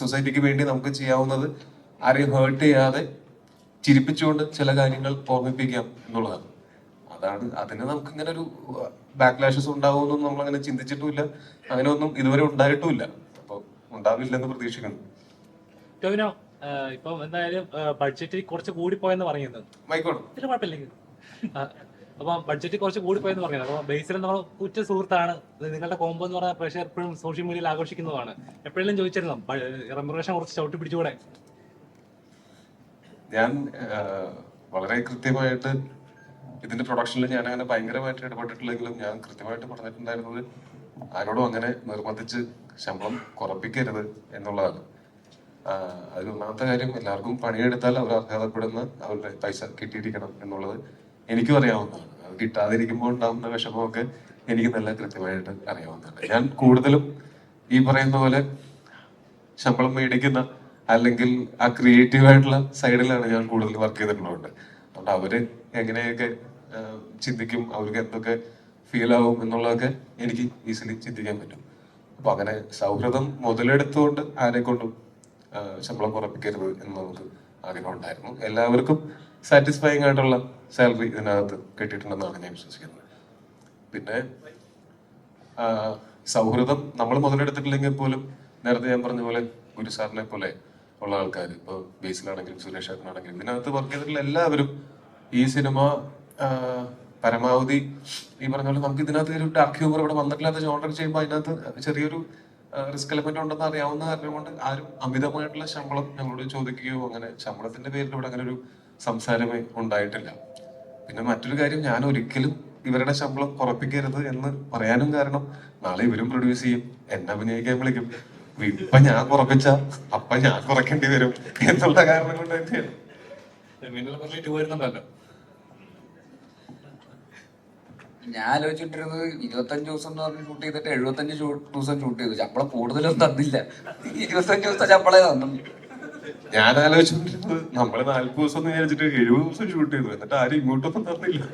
സൊസൈറ്റിക്ക് വേണ്ടി നമുക്ക് ചെയ്യാവുന്നത് ആരെയും ഹേർട്ട് ചെയ്യാതെ ചിരിപ്പിച്ചുകൊണ്ട് ചില കാര്യങ്ങൾ ഓർമ്മിപ്പിക്കാം എന്നുള്ളതാണ്. അതാണ് അതിന് നമുക്ക് ഇങ്ങനെ ഒരു ബാക്ക്ലാഷസ് ഉണ്ടാവുമെന്നും നമ്മൾ അങ്ങനെ ചിന്തിച്ചിട്ടുമില്ല. അങ്ങനെ ഒന്നും ഇതുവരെ ഉണ്ടായിട്ടുമില്ല. അപ്പൊ ഉണ്ടാവില്ലെന്ന് പ്രതീക്ഷിക്കുന്നു. ടോവിനോ ഇപ്പം എന്തായാലും ബഡ്ജറ്റ് കുറച്ച് കൂടി പോയെന്ന് പറയുന്നത് കുഴപ്പമില്ലെങ്കിൽ അപ്പൊ ബഡ്ജറ്റ് കുറച്ച് കൂടിപ്പോയെന്ന് പറഞ്ഞത് അപ്പൊ ബേസിൽ നമ്മൾ ഉച്ച സുഹൃത്താണ്. നിങ്ങളുടെ കോമ്പോ എന്ന് പറഞ്ഞ പ്രഷർ എപ്പോഴും സോഷ്യൽ മീഡിയയിൽ ആഘോഷിക്കുന്നതാണ്. എപ്പോഴെങ്കിലും ചോദിച്ചിരുന്നു? റെമുറേഷൻ കുറച്ച് ചവിട്ടി പിടിച്ചുകൂടെ? ഞാൻ വളരെ കൃത്യമായിട്ട് ഇതിന്റെ പ്രൊഡക്ഷനിൽ ഞാൻ അങ്ങനെ ഭയങ്കരമായിട്ട് ഇടപെട്ടിട്ടില്ലെങ്കിലും ഞാൻ കൃത്യമായിട്ട് പറഞ്ഞിട്ടുണ്ടായിരുന്നത് ആരോടും അങ്ങനെ നിർബന്ധിച്ച് ശമ്പളം കുറപ്പിക്കരുത് എന്നുള്ളതാണ്. അതിൽ ഒന്നാമത്തെ കാര്യം എല്ലാവർക്കും പണിയെടുത്താൽ അവർ അർഹതപ്പെടുന്ന അവരുടെ പൈസ കിട്ടിയിരിക്കണം എന്നുള്ളത് എനിക്കും അറിയാവുന്നതാണ്. അത് കിട്ടാതിരിക്കുമ്പോൾ ഉണ്ടാകുന്ന വിഷമമൊക്കെ എനിക്ക് നല്ല കൃത്യമായിട്ട് അറിയാവുന്നതാണ്. ഞാൻ കൂടുതലും ഈ പറയുന്ന പോലെ ശമ്പളം മേടിക്കുന്ന അല്ലെങ്കിൽ ആ ക്രിയേറ്റീവ് ആയിട്ടുള്ള സൈഡിലാണ് ഞാൻ കൂടുതൽ വർക്ക് ചെയ്തിട്ടുള്ളത് അതുകൊണ്ട് അവർ എങ്ങനെയൊക്കെ ചിന്തിക്കും അവർക്ക് എന്തൊക്കെ ഫീൽ ആവും എന്നുള്ളതൊക്കെ എനിക്ക് ഈസിലി ചിന്തിക്കാൻ പറ്റും. അപ്പൊ അങ്ങനെ സൗഹൃദം മുതലെടുത്തുകൊണ്ട് ആരെ കൊണ്ടും ശമ്പളം കുറപ്പിക്കരുത് എന്ന് നമുക്ക് ആഗ്രഹം ഉണ്ടായിരുന്നു. എല്ലാവർക്കും സാറ്റിസ്ഫൈങ് ആയിട്ടുള്ള സാലറി ഇതിനകത്ത് കിട്ടിയിട്ടുണ്ടെന്നാണ് ഞാൻ വിശ്വസിക്കുന്നത്. പിന്നെ സൗഹൃദം നമ്മൾ മുതലെടുത്തിട്ടില്ലെങ്കിൽ പോലും നേരത്തെ ഞാൻ പറഞ്ഞ പോലെ ഗുരു സാറിനെ പോലെ ഉള്ള ആൾക്കാർ ഇപ്പോൾ ബേസിലാണെങ്കിലും സുരേഷ് ആണെങ്കിലും ഇതിനകത്ത് വർക്ക് ചെയ്തിട്ടുള്ള എല്ലാവരും ഈ സിനിമ പരമാവധി ഈ പറഞ്ഞ പോലെ നമുക്ക് ഇതിനകത്ത് ഒരു ഡാർക്ക് ഹ്യൂമർ ഇവിടെ വന്നിട്ടില്ലാത്ത ജോണ്ടർ ചെയ്യുമ്പോൾ അതിനകത്ത് ചെറിയൊരു റിസ്ക് എലമെന്റ് ഉണ്ടെന്ന് അറിയാവുന്ന കാരണം കൊണ്ട് ആരും അമിതമായിട്ടുള്ള ശമ്പളം ഞങ്ങളോട് ചോദിക്കുകയോ അങ്ങനെ ശമ്പളത്തിന്റെ പേരിൽ ഇവിടെ അങ്ങനെ ഒരു സംസാരമേ ഉണ്ടായിട്ടില്ല. പിന്നെ മറ്റൊരു കാര്യം ഞാൻ ഒരിക്കലും ഇവരുടെ ശമ്പളം കുറപ്പിക്കരുത് എന്ന് പറയാനും കാരണം നാളെ ഇവരും പ്രൊഡ്യൂസ് ചെയ്യും എന്നെ അഭിനയിക്കാൻ വിളിക്കും. ഇപ്പൊ ഞാൻ കുറപ്പിച്ച അപ്പൊ ഞാൻ കുറയ്ക്കേണ്ടി വരും എന്നുള്ള കാരണം കൊണ്ട് തന്നെയാണ്. ഞാൻ ആലോചിച്ചിട്ടിരുന്നത് ഇരുപത്തഞ്ച് ദിവസം എന്ന് പറഞ്ഞ് ഷൂട്ട് ചെയ്തിട്ട് എഴുപത്തഞ്ച് ദിവസം ഷൂട്ട് ചെയ്തു. ശമ്പളം കൂടുതലൊന്നും തന്നില്ല. ഇരുപത്തഞ്ച് ദിവസത്തെ ശമ്പളേ തന്നു ഞാൻ ആലോചിച്ചോണ്ടിരുന്നത് നമ്മൾ നാല്പത് ദിവസം എന്ന് വിചാരിച്ചിട്ട് എഴുപത് ദിവസം ഷൂട്ട് ചെയ്തു എന്നിട്ട് ആരും ഇങ്ങോട്ടൊന്നും തന്നില്ല.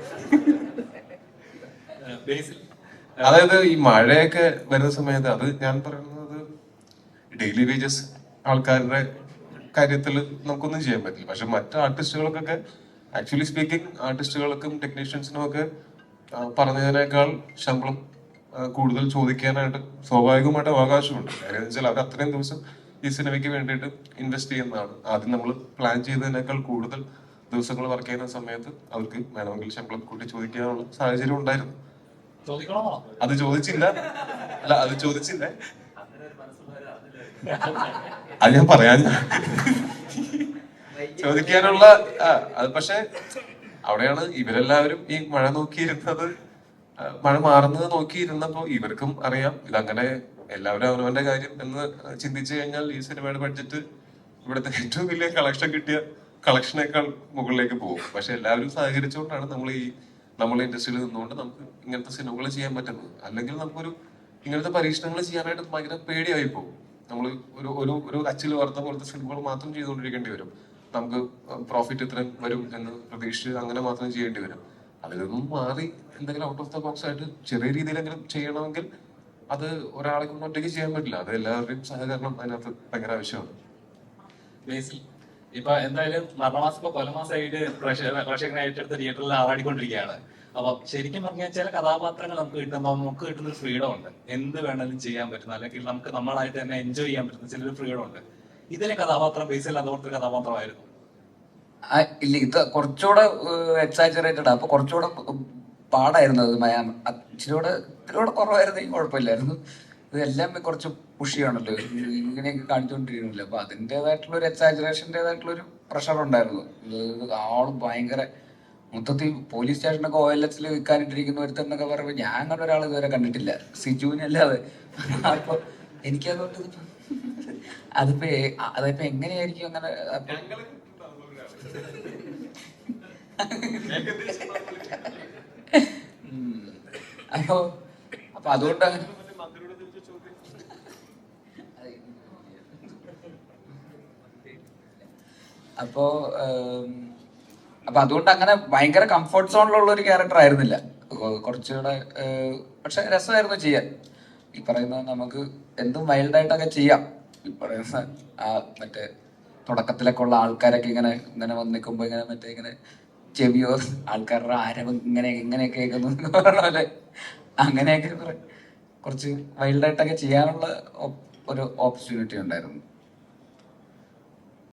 അതായത് ഈ മഴയൊക്കെ വരുന്ന സമയത്ത് അത് ഞാൻ പറയുന്നത് ഡെയിലി വേജസ് ആൾക്കാരുടെ കാര്യത്തിൽ നമുക്കൊന്നും ചെയ്യാൻ പറ്റില്ല. പക്ഷെ മറ്റ് ആർട്ടിസ്റ്റുകൾക്കൊക്കെ ആക്ച്വലി സ്പീക്കിംഗ് ആർട്ടിസ്റ്റുകൾക്കും ടെക്നീഷ്യൻസിനും ഒക്കെ പറഞ്ഞതിനേക്കാൾ ശമ്പളം കൂടുതൽ ചോദിക്കാനായിട്ട് സ്വാഭാവികമായിട്ട് അവകാശമുണ്ട്. കാര്യം വെച്ചാൽ അവർ അത്രയും ദിവസം ഈ സിനിമയ്ക്ക് വേണ്ടിയിട്ട് ഇൻവെസ്റ്റ് ചെയ്യുന്നതാണ്. ആദ്യം നമ്മൾ പ്ലാൻ ചെയ്തതിനേക്കാൾ കൂടുതൽ ദിവസങ്ങൾ വർക്ക് ചെയ്യുന്ന സമയത്ത് അവർക്ക് വേണമെങ്കിൽ ശമ്പളം കൂട്ടി ചോദിക്കാനുള്ള സാഹചര്യം ഉണ്ടായിരുന്നു. അത് ചോദിച്ചില്ല. അല്ല അത് ചോദിച്ചില്ല. അത് ഞാൻ പറയാൻ ചോദിക്കാനുള്ള അത് പക്ഷെ അവിടെയാണ് ഇവരെല്ലാവരും ഈ മഴ നോക്കിയിരുന്നത്. മഴ മാറുന്നത് നോക്കിയിരുന്നപ്പോ ഇവർക്കും അറിയാം. ഇതങ്ങനെ എല്ലാവരും അവനവന്റെ കാര്യം എന്ന് ചിന്തിച്ചു കഴിഞ്ഞാൽ ഈ സിനിമയുടെ ബഡ്ജറ്റ് ഇവിടുത്തെ ഏറ്റവും വലിയ കളക്ഷൻ കിട്ടിയ കളക്ഷനേക്കാൾ മുകളിലേക്ക് പോകും. പക്ഷെ എല്ലാവരും സഹകരിച്ചുകൊണ്ടാണ് നമ്മൾ ഈ നമ്മളെ ഇൻഡസ്ട്രിയിൽ നിന്നുകൊണ്ട് നമുക്ക് ഇങ്ങനത്തെ സിനിമകൾ ചെയ്യാൻ പറ്റുന്നത്. അല്ലെങ്കിൽ നമുക്കൊരു ഇങ്ങനത്തെ പരീക്ഷണങ്ങൾ ചെയ്യാനായിട്ട് ഭയങ്കര പേടിയായി പോകും. നമ്മൾ ഒരു ഒരു ഒരു അച്ചിൽ വാർത്ത പോലത്തെ സിനിമകൾ മാത്രം ചെയ്തുകൊണ്ടിരിക്കേണ്ടി വരും. നമുക്ക് പ്രോഫിറ്റ് ഇത്രയും വരും എന്ന് പ്രതീക്ഷിച്ച് അങ്ങനെ മാത്രം ചെയ്യേണ്ടി വരും. അതിൽ നിന്നും മാറി എന്തെങ്കിലും ഔട്ട് ഓഫ് ദ ബോക്സ് ആയിട്ട് ചെറിയ രീതിയിലെങ്കിലും ചെയ്യണമെങ്കിൽ അത് ഒരാളെ കൊണ്ട് ഒറ്റയ്ക്ക് ചെയ്യാൻ പറ്റില്ല. അത് എല്ലാവരുടെയും സഹകരണം അതിനകത്ത് ഭയങ്കര ആവശ്യമാണ്. ഇപ്പൊ എന്തായാലും മരണമാസം ഇപ്പൊ കൊലമാസമായിട്ട് പ്രേക്ഷകനായിട്ട് ഏറ്റെടുത്ത് തിയേറ്ററിൽ ആറാടിക്കൊണ്ടിരിക്കുകയാണ് അപ്പൊ ശരിക്കും പറഞ്ഞാൽ ചില കഥാപാത്രങ്ങൾ നമുക്ക് കിട്ടുമ്പോൾ നമുക്ക് കിട്ടുന്ന ഒരു ഫ്രീഡം ഉണ്ട്. എന്ത് വേണമെങ്കിലും ചെയ്യാൻ പറ്റുന്ന അല്ലെങ്കിൽ നമുക്ക് നമ്മളായിട്ട് തന്നെ എൻജോയ് ചെയ്യാൻ പറ്റുന്ന ചിലൊരു ഫ്രീഡം ഉണ്ട്. ഇതിലെ കഥാപാത്രം ബേസിൽ അതുപോലത്തെ കഥാപാത്രമായിരുന്നു. ഇല്ല ഇത് കുറച്ചുകൂടെ എക്സാജറേറ്റഡ് അപ്പൊ കുറച്ചുകൂടെ പാടായിരുന്നു അത് മയാ അച്ഛനോട് ഇത്തിരിയോടെ കുറവായിരുന്നു കുറവായിരുന്നെങ്കിൽ കുഴപ്പമില്ലായിരുന്നു. ഇതെല്ലാം കുറച്ച് പുഷിയാണല്ലോ ഇങ്ങനെയൊക്കെ കാണിച്ചുകൊണ്ടിരിക്കുന്നില്ല അപ്പൊ അതിന്റെതായിട്ടുള്ള ഒരു എക്സാജറേഷന്റെതായിട്ടുള്ള ഒരു പ്രഷർ ഉണ്ടായിരുന്നു. ഇത് ആൾ ഭയങ്കര മൊത്തത്തിൽ പോലീസ് സ്റ്റേഷനൊക്കെ ഒ എൽ എസിൽ വിൽക്കാനിട്ടിരിക്കുന്ന ഒരുത്തന്നൊക്കെ പറയുമ്പോൾ ഞാൻ അങ്ങനെ ഒരാൾ ഇതുവരെ കണ്ടിട്ടില്ല. സിജുവിനല്ലാതെ. അപ്പൊ എനിക്കതുകൊണ്ട് അതിപ്പോ അതിപ്പോ എങ്ങനെയായിരിക്കും അങ്ങനെ ഉം. അപ്പൊ അപ്പൊ അതുകൊണ്ട് അപ്പോ അപ്പൊ അതുകൊണ്ട് അങ്ങനെ ഭയങ്കര കംഫർട്ട് സോണിലുള്ള ഒരു ക്യാരക്ടർ ആയിരുന്നില്ല. കുറച്ചുകൂടെ പക്ഷെ രസമായിരുന്നു ചെയ്യാൻ. ഈ പറയുന്ന നമുക്ക് എന്തും വൈൽഡായിട്ടൊക്കെ ചെയ്യാം. ഈ പറയുന്ന ആ മറ്റേ തുടക്കത്തിലൊക്കെ ഉള്ള ആൾക്കാരൊക്കെ ഇങ്ങനെ ഇങ്ങനെ വന്ന് നിൽക്കുമ്പോൾ ഇങ്ങനെ മറ്റേ ഇങ്ങനെ ചെവിയോ ആൾക്കാരുടെ ആരവം ഇങ്ങനെ ഇങ്ങനെ കേൾക്കുന്നു പറഞ്ഞ അങ്ങനെയൊക്കെ കുറെ കുറച്ച് വൈൽഡായിട്ടൊക്കെ ചെയ്യാനുള്ള ഒരു ഓപ്പർച്യൂണിറ്റി ഉണ്ടായിരുന്നു.